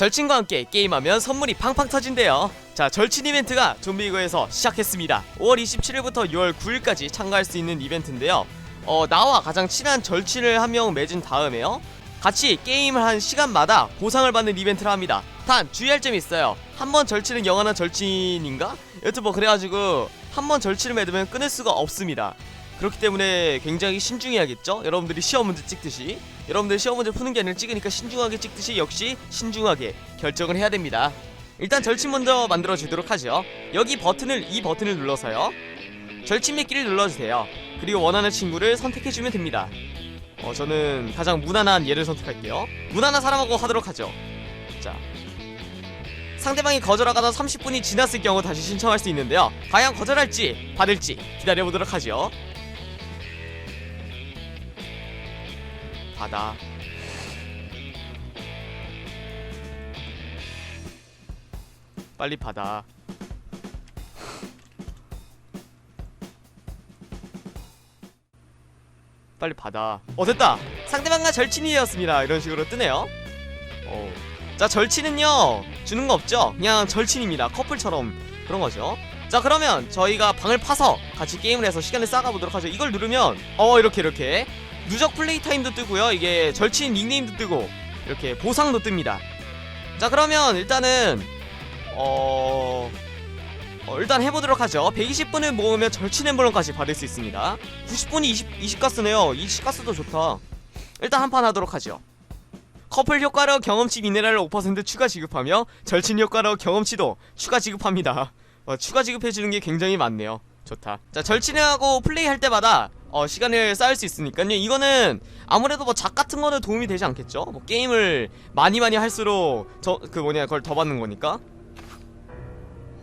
절친과 함께 게임하면 선물이 팡팡 터진대요. 자, 절친 이벤트가 좀비이거에서 시작했습니다. 5월 27일부터 6월 9일까지 참가할 수 있는 이벤트인데요. 어, 나와 가장 친한 절친을 한 명 맺은 다음에요. 같이 게임을 한 시간마다 보상을 받는 이벤트를 합니다. 단 주의할 점이 있어요. 한 번 절친은 영원한 절친인가? 여튼 뭐 그래가지고 한 번 절친을 맺으면 끊을 수가 없습니다. 그렇기 때문에 굉장히 신중해야겠죠? 여러분들이 시험 문제 찍듯이 여러분들 시험 문제 푸는 게 아니라 찍으니까 신중하게 찍듯이 역시 신중하게 결정을 해야 됩니다. 일단 절친 먼저 만들어 주도록 하죠. 여기 버튼을 이 버튼을 눌러서요. 절친 맺기를 눌러주세요. 그리고 원하는 친구를 선택해 주면 됩니다. 어 저는 가장 무난한 얘를 선택할게요. 무난한 사람하고 하도록 하죠. 자. 상대방이 거절하거나 30분이 지났을 경우 다시 신청할 수 있는데요. 과연 거절할지 받을지 기다려 보도록 하죠. 받아. 빨리 받아. 빨리 받아. 어 됐다. 상대방과 절친이 되었습니다. 이런 식으로 뜨네요. 어. 자 절친은요 주는 거 없죠. 그냥 절친입니다. 커플처럼 그런 거죠. 자 그러면 저희가 방을 파서 같이 게임을 해서 시간을 쌓아 보도록 하죠. 이걸 누르면 어 이렇게 이렇게 누적 플레이 타임도 뜨고요. 이게 절친 닉네임도 뜨고 이렇게 보상도 뜹니다. 자 그러면 일단은 어... 어, 일단 해보도록 하죠. 120분을 모으면 절친 엠블럼까지 받을 수 있습니다. 90분이 20, 20가스네요. 20가스도 좋다. 일단 한 판 하도록 하죠. 커플 효과로 경험치 미네랄을 5% 추가 지급하며 절친 효과로 경험치도 추가 지급합니다. 어, 추가 지급해주는 게 굉장히 많네요. 좋다. 자, 절친하고 플레이할 때마다 어, 시간을 쌓을 수 있으니까요. 이거는 아무래도 뭐 작 같은 거는 도움이 되지 않겠죠? 뭐 게임을 많이 많이 할수록 저 그 뭐냐 그걸 더 받는 거니까.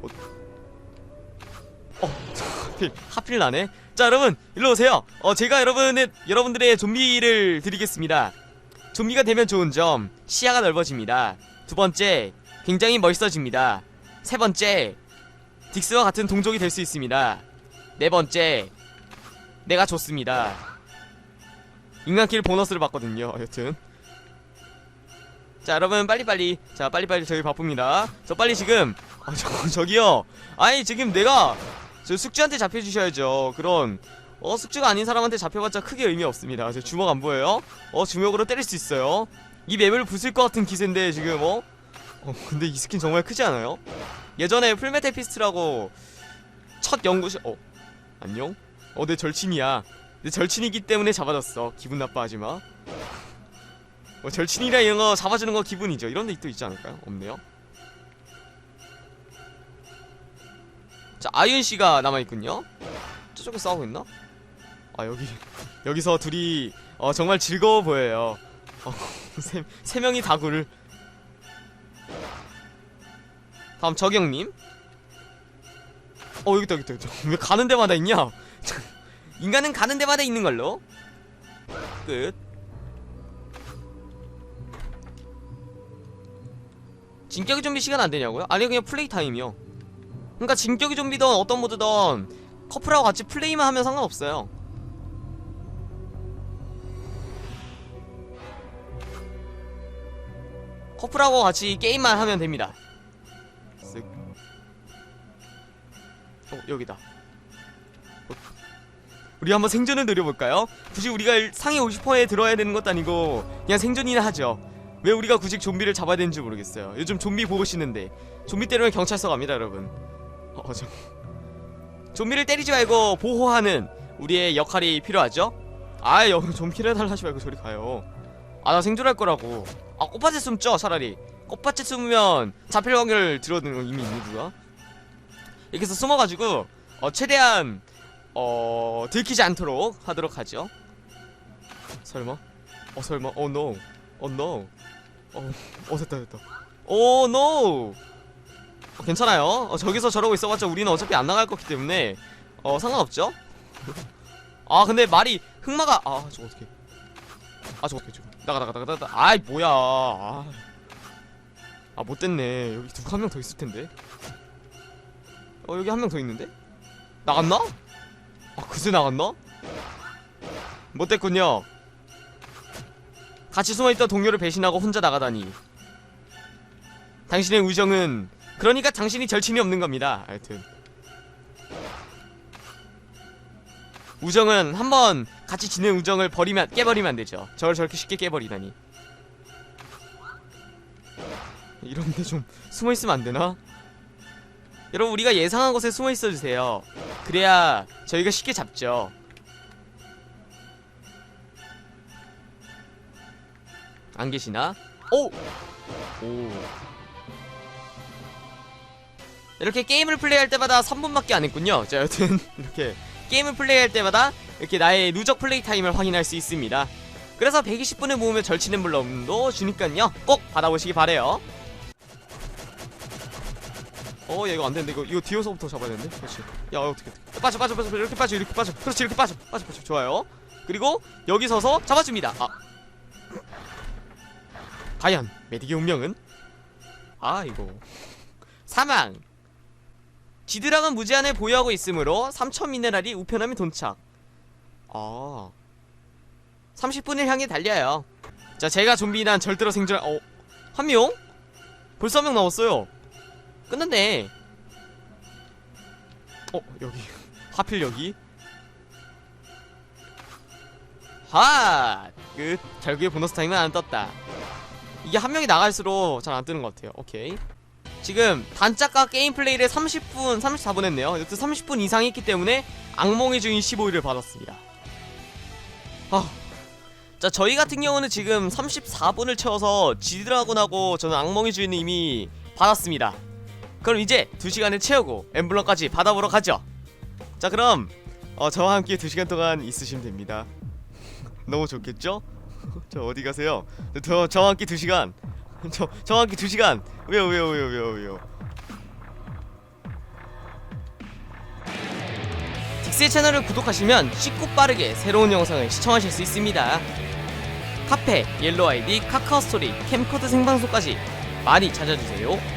어, 어 하필 하필 나네. 자, 여러분 일로 오세요. 어, 제가 여러분의 여러분들의 좀비를 드리겠습니다. 좀비가 되면 좋은 점 시야가 넓어집니다. 두 번째 굉장히 멋있어집니다. 세 번째 딕스와 같은 동족이 될 수 있습니다. 네 번째 내가 좋습니다. 인간길 보너스를 받거든요. 여튼 자 여러분 빨리빨리 자 빨리빨리 저희 바쁩니다. 저 빨리 지금 아, 저, 저기요 아니 지금 내가 저 숙주한테 잡혀주셔야죠. 그런 어 숙주가 아닌 사람한테 잡혀봤자 크게 의미 없습니다. 저 주먹 안 보여요? 어 주먹으로 때릴 수 있어요. 이 맵을 부술 것 같은 기세인데 지금 어? 어 근데 이 스킨 정말 크지 않아요? 예전에 풀메탈 피스트라고 첫 연구실 어 안녕? 어 내 절친이야. 내 절친이기 때문에 잡아줬어. 기분 나빠하지 마. 어, 절친이라 이런 거 잡아주는 거 기분이죠. 이런 데 또 있지 않을까요? 없네요. 자 아윤 씨가 남아 있군요. 저쪽에 싸우고 있나? 아 여기 여기서 둘이 어 정말 즐거워 보여요. 어, 세, 세 명이 다구를 다음 저경님. 어 여기 있다 여기 있다 여기 있다. 왜 가는 데마다 있냐? 인간은 가는 데마다 있는 걸로. 끝. 진격의 좀비 시간 안 되냐고요? 아니 그냥 플레이 타임이요. 그러니까 진격의 좀비든 어떤 모드든 커플하고 같이 플레이만 하면 상관없어요. 커플하고 같이 게임만 하면 됩니다. 쓱. 어, 여기다. 어. 우리 한번 생존을 노려볼까요? 굳이 우리가 일- 상위 50%에 들어야 되는 것도 아니고 그냥 생존이나 하죠. 왜 우리가 굳이 좀비를 잡아야 되는지 모르겠어요. 요즘 좀비 보고 싶는데 좀비 때리면 경찰서 갑니다, 여러분. 어, 저... 좀비를 때리지 말고 보호하는 우리의 역할이 필요하죠? 아, 여기 좀비를 달라지 말고 저리 가요. 아, 나 생존할 거라고. 아, 꽃밭에 숨죠, 차라리. 꽃밭에 숨으면 잡힐 확률 들어는 거 이미 있는 누가? 이렇게 해서 숨어가지고 어, 최대한 어 들키지 않도록 하도록 하죠. 설마? 어 설마? 어 노. 어 노. 어, 어 됐다 됐다. 오 노. 어, 괜찮아요. 어, 저기서 저러고 있어봤자 우리는 어차피 안 나갈 거기 때문에 어 상관없죠. 아 근데 말이 흑마가 아 저거 어떻게? 아 저거 어떻게 저거? 나가 나가 나가 나가. 아이 뭐야? 아, 아 못됐네. 여기 누구 한명 더 있을 텐데. 어 여기 한 명 더 있는데? 나갔나? 아 그새 나갔나? 못됐군요. 같이 숨어있던 동료를 배신하고 혼자 나가다니. 당신의 우정은 그러니까 당신이 절친이 없는 겁니다. 하여튼 우정은 한번 같이 지낸 우정을 버리면 깨버리면 안 되죠. 저걸 저렇게 쉽게 깨버리다니. 이런데 좀 숨어 있으면 안 되나? 여러분 우리가 예상한 곳에 숨어 있어 주세요. 그래야 저희가 쉽게 잡죠. 안 계시나? 오! 오. 이렇게 게임을 플레이할 때마다 3분밖에 안 했군요. 자, 여튼 이렇게 게임을 플레이할 때마다 이렇게 나의 누적 플레이 타임을 확인할 수 있습니다. 그래서 120분을 모으면 절친 엠블럼도 주니깐요. 꼭 받아보시기 바래요. 어, 야, 이거 안 되는데 이거 이거 뒤에서부터 잡아야 되는데. 그렇지. 야, 어떻게 어떻게. 빠져 빠져 빠져 이렇게 빠져 이렇게 빠져. 그렇지 이렇게 빠져 빠져 빠져. 좋아요. 그리고 여기 서서 잡아줍니다. 아. 과연 메딕의 운명은? 아 이거 사망 지드락은 무제한을 보유하고 있으므로 3000 미네랄이 우편함에 도착 아 30분을 향해 달려요 자 제가 좀비난 절대로 생존 어? 한 명? 벌써 한 명 나왔어요 끝났네 어 여기 하필 여기 하! 끝 결국에 보너스 타임은 안 떴다 이게 한 명이 나갈수록 잘 안 뜨는 것 같아요. 오케이. 지금 단짝과 게임 플레이를 30분, 34분 했네요. 여튼 30분 이상 했기 때문에 악몽의 주인 15일을 받았습니다. 아. 자, 저희 같은 경우는 지금 34분을 채워서 지드라곤하고 저는 악몽의 주인을 이미 받았습니다. 그럼 이제 2시간을 채우고 엠블럼까지 받아보러 가죠. 자, 그럼 어, 저와 함께 2시간 동안 있으시면 됩니다. 너무 좋겠죠? 저 어디 가세요? 저 저와 함께 두 시간. 저 저와 함께 두 시간. 왜요 왜요 왜요 왜요 왜요? 딕스의 채널을 구독하시면 쉽고 빠르게 새로운 영상을 시청하실 수 있습니다. 카페, 옐로우 아이디, 카카오 스토리, 캠코드 생방송까지 많이 찾아주세요.